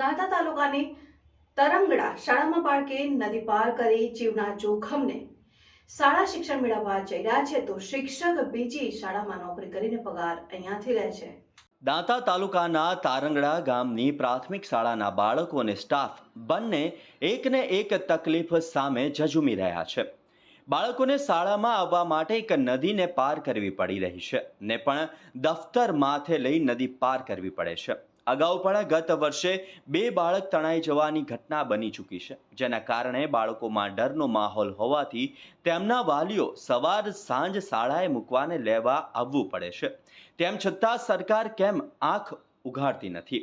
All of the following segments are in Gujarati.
દાંતા તાલુકાની તરંગડા શાળામાં બાળકે નદી પાર કરી જીવના જોખમને શાળા શિક્ષણ મેળવવા જઈ રહ્યા છે, તો શિક્ષક બીજી શાળામાં નોકરી કરીને પગાર અહીંયાથી લે છે. દાંતા તાલુકાના તારંગડા ગામની પ્રાથમિક શાળાના બાળકો અને સ્ટાફ બંને એકને એક તકલીફ સામે ઝઝૂમી રહ્યા છે. બાળકોને શાળામાં આવવા માટે એક નદીને પાર કરવી પડી રહી છે ને પણ દફતર માથે લઈ નદી પાર કરવી પડે છે. અગાઉ પણ ગત વર્ષે બે બાળક તણાઈ જવાની ઘટના બની ચૂકી છે, જેના કારણે બાળકોમાં ડરનો માહોલ હોવાથી તેમના વાલીઓ સવાર સાંજ શાળાએ મૂકવાને લેવા આવવું પડે છે. તેમ છતાં સરકાર કેમ આંખ ઉઘાડતી નથી?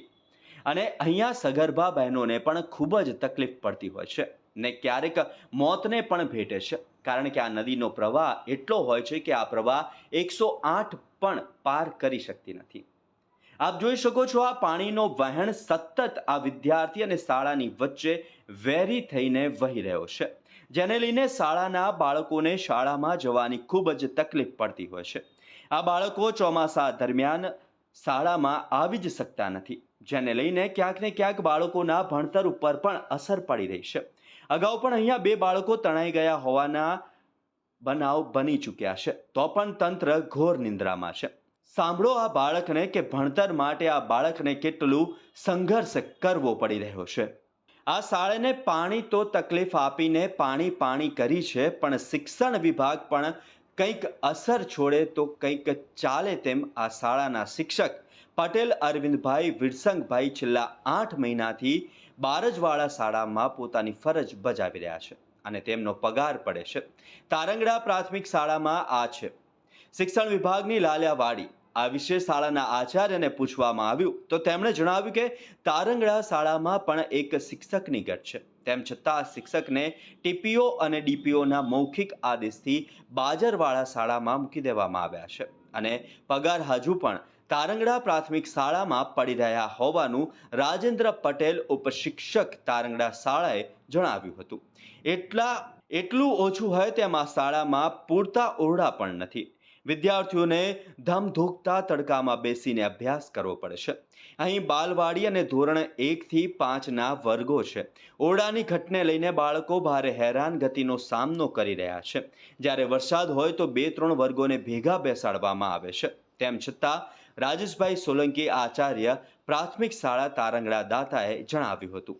અને અહીંયા સગર્ભા બહેનોને પણ ખૂબ જ તકલીફ પડતી હોય છે ને ક્યારેક મોતને પણ ભેટે છે, કારણ કે આ નદીનો પ્રવાહ એટલો હોય છે કે આ પ્રવાહ એકસો આઠ પણ પાર કરી શકતી નથી. આપ જોઈ શકો છો આ પાણીનો વહેણ સતત આ વિદ્યાર્થી અને શાળાની વચ્ચે વેરી થઈને વહી રહ્યો છે. જેને લઈને શાળાના બાળકોને શાળામાં જવાની ખૂબ જ તકલીફ પડતી હોય છે. આ બાળકો ચોમાસા દરમિયાન શાળામાં આવી જ શકતા નથી. જેને લઈને ક્યાંક ને ક્યાંક બાળકોના ભણતર ઉપર પણ અસર પડી રહી છે. અગાઉ પણ અહીંયા બે બાળકો તણાઈ ગયા હોવાના બનાવ બની ચૂક્યા છે. તો પણ તંત્ર ઘોર નિંદ્રામાં છે. સાંભળો આ બાળકને કે ભણતર માટે આ બાળકને કેટલું સંઘર્ષ કરવો પડી રહ્યો છે. આ શાળાને પાણી તો તકલીફ આપીને પાણી પાણી કરી છે, પણ શિક્ષણ વિભાગ પણ કંઈક અસર છોડે તો કંઈક ચાલે તેમ આ શાળાના શિક્ષક પટેલ, અરવિંદભાઈ, વિરસંગભાઈ છેલ્લા આઠ મહિનાથી બારજવાળા શાળામાં પોતાની ફરજ બજાવી રહ્યા છે અને તેમનો પગાર પડે છે. તારંગડા પ્રાથમિક શાળામાં આ છે. શિક્ષણ વિભાગની લાલિયાવાડી આ વિશે શાળાના આચાર્યને પૂછવામાં આવ્યું તો તેમણે જણાવ્યું કે તારંગડા શાળામાં પણ એક શિક્ષકની ઘટ છે. તેમ છતાં શિક્ષકને ટીપીઓ અને ડીપીઓના મૌખિક આદેશથી બાજરવાળા શાળામાં મૂકી દેવામાં આવ્યા છે. અને પગાર હજુ પણ તારંગડા પ્રાથમિક શાળામાં પડી રહ્યા હોવાનું રાજેન્દ્ર પટેલ ઉપશિક્ષક તારંગડા શાળાએ જણાવ્યું હતું. એટલા, એટલું ઓછું હોય તેમ આ શાળામાં પૂરતા ઓરડા પણ નથી. વિદ્યાર્થીઓને ધમધોકતા તડકામાં બેસીને અભ્યાસ કરવો પડે છે. અહીં બાલવાડી અને ધોરણ એકથી પાંચના વર્ગો છે. ઓરડાની ઘટને લઈને બાળકો ભારે હેરાન ગતિનો સામનો કરી રહ્યા છે. જ્યારે વરસાદ હોય તો બે ત્રણ વર્ગોને ભેગા બેસાડવામાં આવે છે. તેમ છતાં, રાજેશભાઈ સોલંકી આચાર્ય પ્રાથમિક શાળા તારંગડા દાતાએ જણાવ્યું હતું.